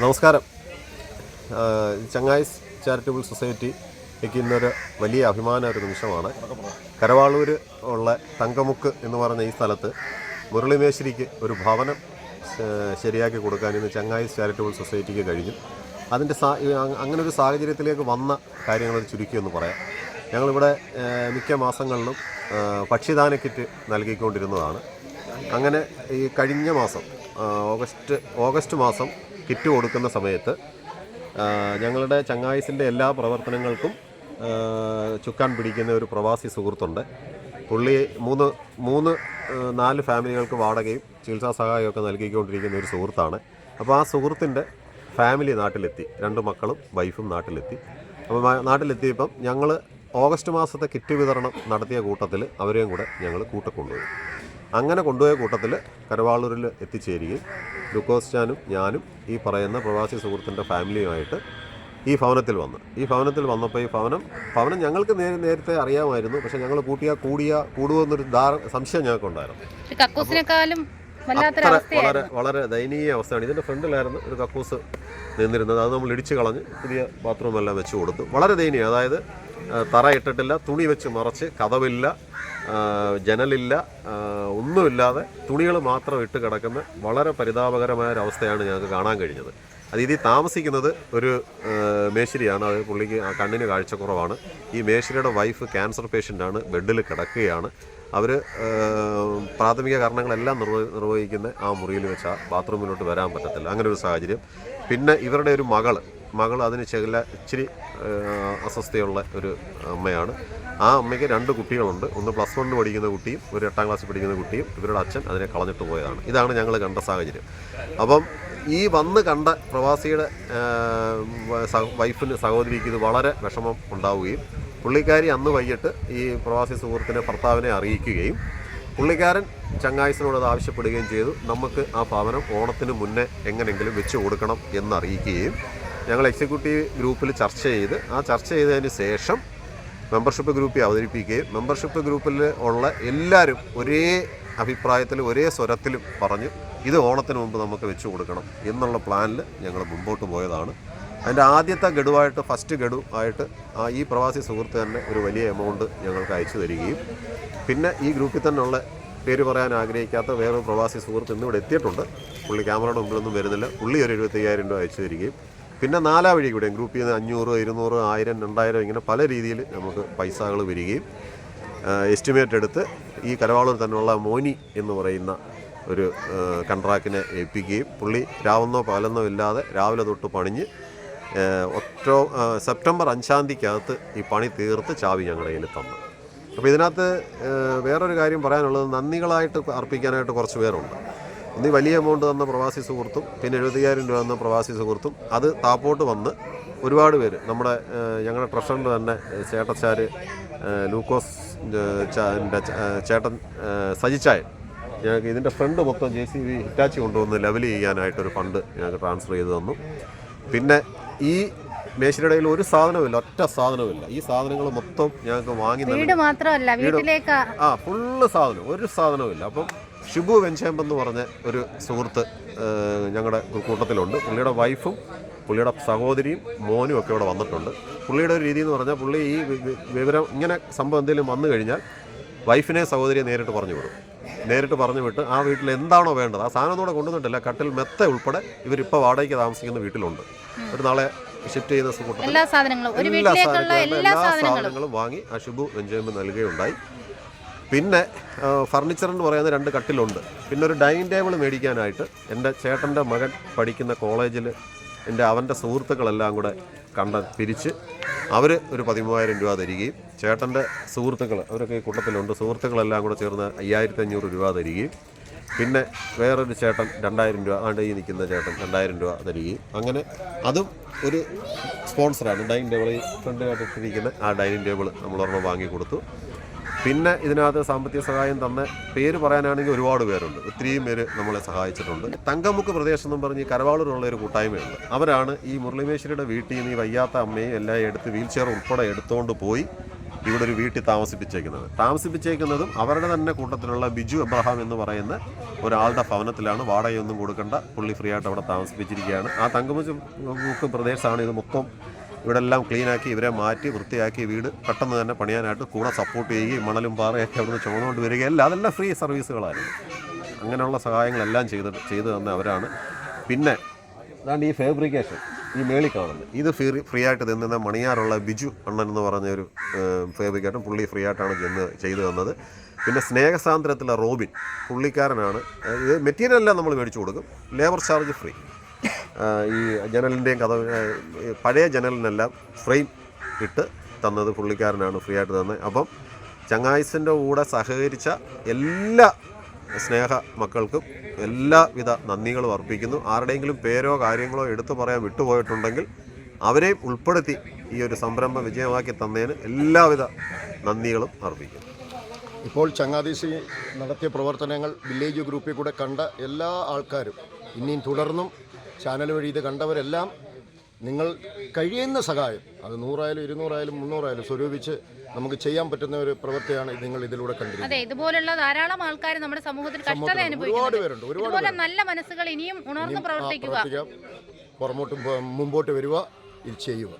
നമസ്കാരം. ചങ്ങായിസ് charitable society ഇന്നൊരു വലിയ അഭിമാന ഒരു നിമിഷമാണ്. കരവാളൂർ ഉള്ള തങ്കമുക്ക് എന്ന് പറഞ്ഞ ഈ സ്ഥലത്ത് മുരളിമേശ്വരിക്ക് ഒരു ഭവനം ശരിയാക്കി കൊടുക്കാൻ ഇന്ന് ചങ്ങായിസ് ചാരിറ്റബിൾ സൊസൈറ്റിക്ക് കഴിഞ്ഞു. അതിന്റെ സാ അങ്ങനെ ഒരു സാഹചര്യത്തിലേക്ക് വന്ന കാര്യങ്ങൾ ചുരുക്കി എന്ന് പറയാം. ഞങ്ങളിവിടെ മിക്ക മാസങ്ങളിലും പക്ഷിദാന കിറ്റ് നൽകിക്കൊണ്ടിരുന്നതാണ്. അങ്ങനെ ഈ കഴിഞ്ഞ മാസം ഓഗസ്റ്റ് ഓഗസ്റ്റ് മാസം കിറ്റ് കൊടുക്കുന്ന സമയത്ത് ഞങ്ങളുടെ ചങ്ങായിസിന്റെ എല്ലാ പ്രവർത്തനങ്ങൾക്കും ചുക്കാൻ പിടിക്കുന്ന ഒരു പ്രവാസി സുഹൃത്തുണ്ട്. പുള്ളി മൂന്ന് മൂന്ന് നാല് ഫാമിലികൾക്ക് വാടകയും ചികിത്സാ സഹായമൊക്കെ നൽകിക്കൊണ്ടിരിക്കുന്ന ഒരു സുഹൃത്താണ്. അപ്പോൾ ആ സുഹൃത്തിന്റെ ഫാമിലി നാട്ടിലെത്തി രണ്ട് മക്കളും വൈഫും നാട്ടിലെത്തി. അപ്പോൾ നാട്ടിലെത്തിയപ്പം ഞങ്ങൾ ഓഗസ്റ്റ് മാസത്തെ കിറ്റ് വിതരണം നടത്തിയ കൂട്ടത്തിൽ അവരെയും കൂടെ ഞങ്ങൾ കൂട്ടിക്കൊണ്ടുപോയി. അങ്ങനെ കൊണ്ടുപോയ കൂട്ടത്തിൽ കരവാളൂരിൽ എത്തിച്ചേരുകയും ചാനും ഞാനും ഈ പറയുന്ന പ്രവാസി സുഹൃത്തിന്റെ ഫാമിലിയുമായിട്ട് ഈ ഭവനത്തിൽ വന്നു. ഈ ഭവനത്തിൽ വന്നപ്പോൾ ഈ ഭവനം ഭവനം ഞങ്ങൾക്ക് നേരെ നേരത്തെ അറിയാമായിരുന്നു. പക്ഷേ ഞങ്ങൾ കൂട്ടിയാൽ കൂടിയ കൂടുമെന്നൊരു ധാര സംശയം ഞങ്ങൾക്കുണ്ടായിരുന്നു. അത്ര വളരെ വളരെ ദയനീയ അവസ്ഥയാണ്. ഇതിന്റെ ഫ്രണ്ടിലായിരുന്നു ഒരു കക്കൂസ് നിന്നിരുന്നത്. അത് നമ്മൾ ഇടിച്ചു കളഞ്ഞ് പുതിയ ബാത്റൂമെല്ലാം വെച്ച് കൊടുത്തു. വളരെ ദയനീയം. അതായത് തറ ഇട്ടിട്ടില്ല തുണി വെച്ച് മറച്ച് കഥവില്ല ജനലില്ല ഒന്നുമില്ലാതെ തുണികൾ മാത്രം ഇട്ട് കിടക്കുന്ന വളരെ പരിതാപകരമായ ഒരു അവസ്ഥയാണ് ഞങ്ങൾക്ക് കാണാൻ കഴിഞ്ഞത്. അത് ഇതിൽ താമസിക്കുന്നത് ഒരു മേശിരിയാണ്. അത് പുള്ളിക്ക് കണ്ണിന് കാഴ്ചക്കുറവാണ് ഈ മേശിരിയുടെ വൈഫ് ക്യാൻസർ പേഷ്യന്റാണ് ബെഡിൽ കിടക്കുകയാണ്. അവർ പ്രാഥമിക കാരണങ്ങളെല്ലാം നിർവ നിർവഹിക്കുന്ന ആ മുറിയിൽ വെച്ച് ആ ബാത്റൂമിലോട്ട് വരാൻ പറ്റത്തില്ല. അങ്ങനെ ഒരു സാഹചര്യം. പിന്നെ ഇവരുടെ ഒരു മകൾ മകൾ അതിന് ചില ഇച്ചിരി അസ്വസ്ഥയുള്ള ഒരു അമ്മയാണ്. ആ അമ്മയ്ക്ക് രണ്ട് കുട്ടികളുണ്ട്. ഒന്ന് പ്ലസ് വണ്ണിൽ പഠിക്കുന്ന കുട്ടിയും ഒരു എട്ടാം ക്ലാസ്സിൽ പഠിക്കുന്ന കുട്ടിയും ഇവരുടെ അച്ഛൻ അതിനെ കളഞ്ഞിട്ട് പോയതാണ്. ഇതാണ് ഞങ്ങൾ കണ്ട സാഹചര്യം. അപ്പം ഈ വന്ന് കണ്ട പ്രവാസിയുടെ വൈഫിന് സഹോദരിക്ക് ഇത് വളരെ വിഷമം ഉണ്ടാവുകയും പുള്ളിക്കാരി അന്ന് വൈകിട്ട് ഈ പ്രവാസി സുഹൃത്തിനെ ഭർത്താവിനെ അറിയിക്കുകയും പുള്ളിക്കാരൻ ചങ്ങായിസിനോട് അത് ആവശ്യപ്പെടുകയും ചെയ്തു. നമുക്ക് ആ ഭവനം ഓണത്തിന് മുന്നേ എങ്ങനെയെങ്കിലും വെച്ച് കൊടുക്കണം എന്നറിയിക്കുകയും ഞങ്ങൾ എക്സിക്യൂട്ടീവ് ഗ്രൂപ്പിൽ ചർച്ച ചെയ്ത് ആ ചർച്ച ചെയ്തതിന് ശേഷം മെമ്പർഷിപ്പ് ഗ്രൂപ്പിൽ അവതരിപ്പിക്കുകയും മെമ്പർഷിപ്പ് ഗ്രൂപ്പിൽ ഉള്ള എല്ലാവരും ഒരേ അഭിപ്രായത്തിൽ ഒരേ സ്വരത്തിലും പറഞ്ഞു ഇത് ഓണത്തിന് മുമ്പ് നമുക്ക് വെച്ചു കൊടുക്കണം എന്നുള്ള പ്ലാനിൽ ഞങ്ങൾ മുമ്പോട്ട് പോയതാണ്. അതിന്റെ ആദ്യത്തെ ഗഡുവായിട്ട് ഫസ്റ്റ് ഗഡു ആയിട്ട് ആ ഈ പ്രവാസി സുഹൃത്ത് തന്നെ ഒരു വലിയ എമൗണ്ട് ഞങ്ങൾക്ക് അയച്ചു തരികയും പിന്നെ ഈ ഗ്രൂപ്പിൽ തന്നെയുള്ള പേര് പറയാൻ ആഗ്രഹിക്കാത്ത വേറൊരു പ്രവാസി സുഹൃത്ത് ഇന്നിവിടെ എത്തിയിട്ടുണ്ട്. പുള്ളി ക്യാമറയുടെ മുമ്പിലൊന്നും വരുന്നില്ല. പുള്ളി ഒരു എഴുപത്തയ്യായിരം രൂപ അയച്ചു തരികയും പിന്നെ നാലാ വഴി കൂടെ ഗ്രൂപ്പിൽ നിന്ന് അഞ്ഞൂറ് ഇരുന്നൂറ് ആയിരം രണ്ടായിരം ഇങ്ങനെ പല രീതിയിൽ നമുക്ക് പൈസകൾ വരികയും എസ്റ്റിമേറ്റ് എടുത്ത് ഈ കരവാളൂർ തന്നെയുള്ള മോനി എന്ന് പറയുന്ന ഒരു കൺട്രാക്റ്റിനെ ഏൽപ്പിക്കുകയും പുള്ളി രാവെന്നോ പകലെന്നോ ഇല്ലാതെ രാവിലെ തൊട്ട് പണിഞ്ഞ് ഒക്ടോ സെപ്റ്റംബർ അഞ്ചാം തീയതിക്കകത്ത് ഈ പണി തീർത്ത് ചാവി ഞങ്ങളുടെ കയ്യിൽ തന്നു. അപ്പോൾ ഇതിനകത്ത് വേറൊരു കാര്യം പറയാനുള്ളത് നന്ദികളായിട്ട് അർപ്പിക്കാനായിട്ട് കുറച്ച് പേരുണ്ട്. ഒന്ന് വലിയ എമൗണ്ട് തന്ന പ്രവാസി സുഹൃത്തും പിന്നെ എഴുപത്തിയായിരം രൂപ തന്ന പ്രവാസി സുഹൃത്തും അത് താപ്പോട്ട് വന്ന് ഒരുപാട് പേര് നമ്മുടെ ഞങ്ങളുടെ ട്രഷറിന്റെ തന്നെ ചേട്ടച്ചാർ ലൂക്കോസ് ചേട്ടൻ സജിച്ചായ. സജിച്ചായൻ ഞങ്ങൾക്ക് ഇതിന്റെ ഫ്രണ്ട് മൊത്തം ജെ സി ബി ഹിറ്റാച്ചി കൊണ്ടുവന്ന് ലെവൽ ചെയ്യാനായിട്ടൊരു ഫണ്ട് ഞങ്ങൾക്ക് ട്രാൻസ്ഫർ ചെയ്ത് തന്നു. പിന്നെ ഈ മേശിനിടയിൽ ഒരു സാധനമില്ല ഒറ്റ സാധനമില്ല ഈ സാധനങ്ങൾ മൊത്തം ഞങ്ങൾക്ക് വാങ്ങി വീട് മാത്രമല്ല വീട്ടിലേക്ക് ആ ഫുള്ള് സാധനം ഒരു സാധനമില്ല അപ്പം ഷിബു വെഞ്ചേമ്പ് എന്ന് പറഞ്ഞ ഒരു സുഹൃത്ത് ഞങ്ങളുടെ കൂട്ടത്തിലുണ്ട്. പുള്ളിയുടെ വൈഫും പുള്ളിയുടെ സഹോദരിയും മോനും ഒക്കെ ഇവിടെ വന്നിട്ടുണ്ട്. പുള്ളിയുടെ ഒരു രീതി എന്ന് പറഞ്ഞാൽ പുള്ളി ഈ വിവരം ഇങ്ങനെ സംഭവം എന്തെങ്കിലും വന്നു കഴിഞ്ഞാൽ വൈഫിനെ സഹോദരിയെ നേരിട്ട് പറഞ്ഞു വിടും. നേരിട്ട് പറഞ്ഞു വിട്ട് ആ വീട്ടിൽ എന്താണോ വേണ്ടത് ആ സാധനം കൂടെ കൊണ്ടുവന്നിട്ടില്ല കട്ടിൽ മെത്ത ഉൾപ്പെടെ ഇവരിപ്പോൾ വാടകയ്ക്ക് താമസിക്കുന്ന വീട്ടിലുണ്ട്. ഒരു നാളെ ഷിഫ്റ്റ് ചെയ്യുന്ന സുഹൃത്തുക്കൾ എല്ലാ സാധനങ്ങളും എല്ലാ വീട്ടിലേക്കുള്ള സാധനങ്ങളും എല്ലാ എല്ലാ സാധനങ്ങളും. സാധനങ്ങളും വാങ്ങി ആ ശുഭു വെഞ്ചേമ്പ് നൽകുകയുണ്ടായി. പിന്നെ ഫർണിച്ചർ എന്ന് പറയുന്ന രണ്ട് കട്ടിലുണ്ട്. പിന്നെ ഒരു ഡൈനിങ് ടേബിൾ മേടിക്കാനായിട്ട് എന്റെ ചേട്ടന്റെ മകൻ പഠിക്കുന്ന കോളേജിൽ എന്റെ അവന്റെ സുഹൃത്തുക്കളെല്ലാം കൂടെ കണ്ട പിരിച്ച് അവർ ഒരു പതിമൂവായിരം രൂപ തരികയും ചേട്ടന്റെ സുഹൃത്തുക്കൾ അവരൊക്കെ ഈ കൂട്ടത്തിലുണ്ട്. സുഹൃത്തുക്കളെല്ലാം കൂടെ ചേർന്ന് അയ്യായിരത്തി അഞ്ഞൂറ് രൂപ തരികയും പിന്നെ വേറൊരു ചേട്ടൻ രണ്ടായിരം രൂപ ആണ്ട് ഈ നിൽക്കുന്ന ചേട്ടൻ രണ്ടായിരം രൂപ തരികയും. അങ്ങനെ അതും ഒരു സ്പോൺസറാണ്. ഡൈനിങ് ടേബിൾ ഈ ഫ്രണ്ടിലായിട്ട് ഇട്ടിരിക്കുന്ന ആ ഡൈനിങ് ടേബിൾ നമ്മളൊരെണ്ണം വാങ്ങി കൊടുത്തു പിന്നെ ഇതിനകത്ത് സാമ്പത്തിക സഹായം തന്ന പേര് പറയാനാണെങ്കിൽ ഒരുപാട് പേരുണ്ട്. ഒത്തിരിയും പേര് നമ്മളെ സഹായിച്ചിട്ടുണ്ട്. തങ്കമുക്ക് പ്രദേശം എന്നും പറഞ്ഞ് കരവാളൂരുള്ള ഒരു കൂട്ടായ്മയുണ്ട്. അവരാണ് ഈ മുരളിമേശ്വരിയുടെ വീട്ടിൽ നിന്ന് ഈ വയ്യാത്ത അമ്മയും എല്ലാം എടുത്ത് വീൽ ചെയർ ഉൾപ്പെടെ എടുത്തുകൊണ്ട് പോയി ഇവിടെ ഒരു വീട്ടിൽ താമസിപ്പിച്ചേക്കുന്നത്. താമസിപ്പിച്ചേക്കുന്നതും അവരുടെ തന്നെ കൂട്ടത്തിലുള്ള ബിജു എബ്രഹാം എന്ന് പറയുന്ന ഒരാളുടെ ഭവനത്തിലാണ്. വാടകയൊന്നും കൊടുക്കേണ്ട. പുള്ളി ഫ്രീ ആയിട്ട് അവിടെ താമസിപ്പിച്ചിരിക്കുകയാണ്. ആ തങ്കമുക്ക് പ്രദേശമാണ് ഇത് മൊത്തം ഇവിടെ എല്ലാം ക്ലീനാക്കി ഇവരെ മാറ്റി വൃത്തിയാക്കി വീട് പെട്ടെന്ന് തന്നെ പണിയാനായിട്ട് കൂടെ സപ്പോർട്ട് ചെയ്യുകയും മണലും പാറയൊക്കെ അവിടുന്ന് ചുമന്നുകൊണ്ട് വരികയല്ല. അതെല്ലാം ഫ്രീ സർവീസുകളായിരുന്നു അങ്ങനെയുള്ള സഹായങ്ങളെല്ലാം ചെയ്ത് ചെയ്തു തന്ന അവരാണ്. പിന്നെ അതാണ്ട് ഈ ഫാബ്രിക്കേഷൻ ഈ മേളിൽ കാണുന്നത്. ഇത് ഫ്രീ ഫ്രീ ആയിട്ട് തിന്നുന്ന മണിയാറുള്ള ബിജു അണ്ണൻ എന്ന് പറഞ്ഞ ഒരു ഫാബ്രിക്കേറ്റർ പുള്ളി ഫ്രീ ആയിട്ടാണ് ചെന്ന് ചെയ്തു തന്നത്. പിന്നെ സ്നേഹസാന്ദ്രത്തിലെ റോബിൻ പുള്ളിക്കാരനാണ്. ഇത് മെറ്റീരിയൽ എല്ലാം നമ്മൾ മേടിച്ചു കൊടുക്കും. ലേബർ ചാർജ് ഫ്രീ ഈ ജനലിന്റെയും കഥ പഴയ ജനലിനെല്ലാം ഫ്രെയിം ഇട്ട് തന്നത് പുള്ളിക്കാരനാണ് ഫ്രീ ആയിട്ട് തന്നത്. അപ്പം ചങ്ങായിസിന്റെ കൂടെ സഹകരിച്ച എല്ലാ സ്നേഹ മക്കൾക്കും എല്ലാവിധ നന്ദികളും അർപ്പിക്കുന്നു. ആരുടെയെങ്കിലും പേരോ കാര്യങ്ങളോ എടുത്തു പറയാൻ വിട്ടുപോയിട്ടുണ്ടെങ്കിൽ അവരെയും ഉൾപ്പെടുത്തി ഈ ഒരു സംരംഭം വിജയമാക്കി തന്നതിന് എല്ലാവിധ നന്ദികളും അർപ്പിക്കുന്നു. ഇപ്പോൾ ചങ്ങാതീശി നടത്തിയ പ്രവർത്തനങ്ങൾ വില്ലേജ് ഗ്രൂപ്പിൽ കൂടെ കണ്ട എല്ലാ ആൾക്കാരും ഇനിയും തുടർന്നും ചാനൽ വഴി ഇത് കണ്ടവരെല്ലാം നിങ്ങൾ കഴിയുന്ന സഹായം അത് നൂറായാലും ഇരുന്നൂറായാലും മുന്നൂറായാലും സ്വരൂപിച്ച് നമുക്ക് ചെയ്യാൻ പറ്റുന്ന ഒരു പ്രവൃത്തിയാണ് നിങ്ങൾ ഇതിലൂടെ കണ്ടിരിക്കുന്നത്. അതെ ഇതുപോലുള്ള ധാരാളം ആൾക്കാർ നമ്മുടെ സമൂഹത്തിൽ കഷ്ടത അനുഭവിക്കുന്നുണ്ട്. പേരുണ്ട് ഒരുപാട് നല്ല മനസ്സുകൾ ഇനിയും ഉണർന്ന് പ്രവർത്തിക്കുക. പ്രവർത്തിക്കാം. പുറമോട്ട് മുമ്പോട്ട് വരിക ഇത് ചെയ്യുക.